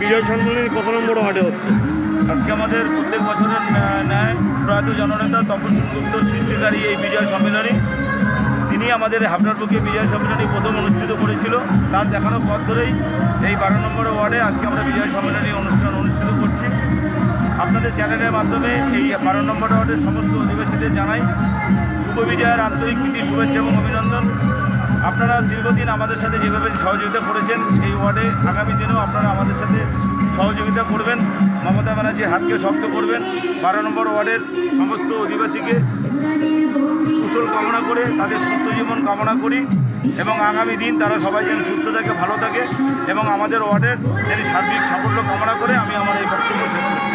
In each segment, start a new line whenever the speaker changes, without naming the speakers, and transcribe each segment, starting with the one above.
বিজয় সম্মেলনী কত নম্বর ওয়ার্ডে হচ্ছে?
আজকে আমাদের প্রত্যেক বছরের ন্যায় প্রয়াত জননেতা তপস্বী গুপ্ত সৃষ্টিকারী এই বিজয় সম্মেলনী, তিনি আমাদের হাবড়ার বুকে বিজয় সম্মেলনী প্রথম অনুষ্ঠিত করেছিল। তার দেখানো পথ ধরেই এই বারো নম্বর ওয়ার্ডে আজকে আমরা বিজয় সম্মেলনী অনুষ্ঠান অনুষ্ঠিত করছি। আপনাদের চ্যানেলের মাধ্যমে এই বারো নম্বর ওয়ার্ডের সমস্ত অধিবাসীদের জানাই শুভ বিজয়ের আন্তরিক প্রীতি, শুভেচ্ছা এবং অভিনন্দন। আপনারা দীর্ঘদিন আমাদের সাথে যেভাবে সহযোগিতা করেছেন এই ওয়ার্ডে, আগামী দিনেও আপনারা আমাদের সাথে সহযোগিতা করবেন। মমতা ব্যানার্জির হাতকে শক্ত করবেন। বারো নম্বর ওয়ার্ডের সমস্ত অধিবাসীকে কুশল কামনা করে, তাদের সুস্থ জীবন কামনা করি এবং আগামী দিন তারা সবাই যেন সুস্থ থাকে, ভালো থাকে এবং আমাদের ওয়ার্ডের যেন সার্বিক সাফল্য কামনা করে আমি আমার এই বক্তব্য শেষ করছি।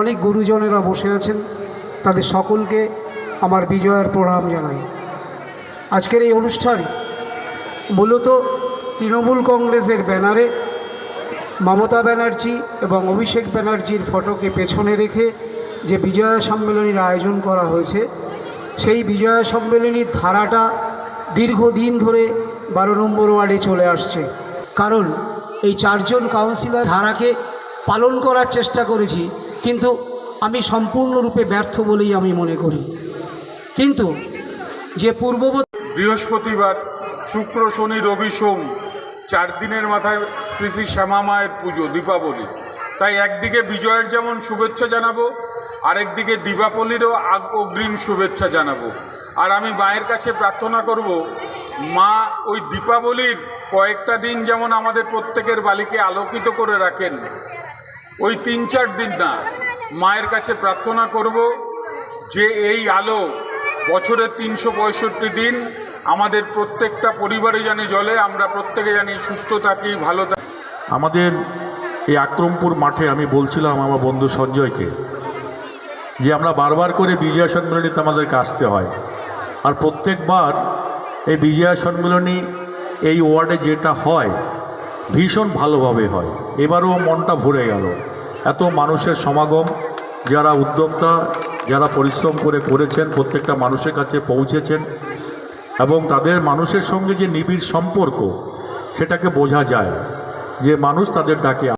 অনেক গুরুজনেরা বসে আছেন। তাদের সকলকে আমার বিজয়ের প্রণাম জানাই। আজকের এই অনুষ্ঠান মূলত তৃণমূল কংগ্রেসের ব্যানারে মমতা ব্যানার্জি এবং অভিষেক ব্যানার্জির ফটোকে পেছনে রেখে যে বিজয়া সম্মেলনীর আয়োজন করা হয়েছে, সেই বিজয়া সম্মেলনীর ধারাটা দীর্ঘদিন ধরে বারো নম্বর ওয়ার্ডে চলে আসছে। কারণ এই চারজন কাউন্সিলর ধারাকে পালন করার চেষ্টা করেছি। কিন্তু আমি সম্পূর্ণরূপে ব্যর্থ বলেই আমি মনে করি। কিন্তু যে পূর্ববর্তী
বৃহস্পতিবার শুক্র, শনি, রবি, সোম চার দিনের মাথায় শ্রী শ্রী শ্যামা মায়ের পুজো, দীপাবলি। তাই একদিকে বিজয়ের যেমন শুভেচ্ছা জানাব, আরেকদিকে দীপাবলিরও অগ্রিম শুভেচ্ছা জানাব। আর আমি মায়ের কাছে প্রার্থনা করব, মা ওই দীপাবলির কয়েকটা দিন যেমন আমাদের প্রত্যেকের বালিকে আলোকিত করে রাখেন ওই তিন চার দিন না, মায়ের কাছে প্রার্থনা করব যে এই আলো বছরের তিনশো পঁয়ষট্টি দিন আমাদের প্রত্যেকটা পরিবারে জানি জলে আমরা প্রত্যেকে জানি সুস্থ থাকি, ভালো থাকি।
আমাদের এই আক্রমপুর মাঠে আমি বলছিলাম আমার বন্ধু সঞ্জয়কে যে আমরা বারবার করে বিজয়া সম্মেলনীতে আমাদেরকে আসতে হয়। আর প্রত্যেকবার এই বিজয়া সম্মেলনী এই ওয়ার্ডে যেটা হয় ভীষণ ভালোভাবে হয়। এবারও মনটা ভরে গেল। এত মানুষের সমাগম, যারা উদ্যোক্তা, যারা পরিশ্রম করে করেছেন, প্রত্যেকটা মানুষের কাছে পৌঁছেছেন এবং তাদের মানুষের সঙ্গে যে নিবিড় সম্পর্ক, সেটাকে বোঝা যায় যে মানুষ তাদের ডাকে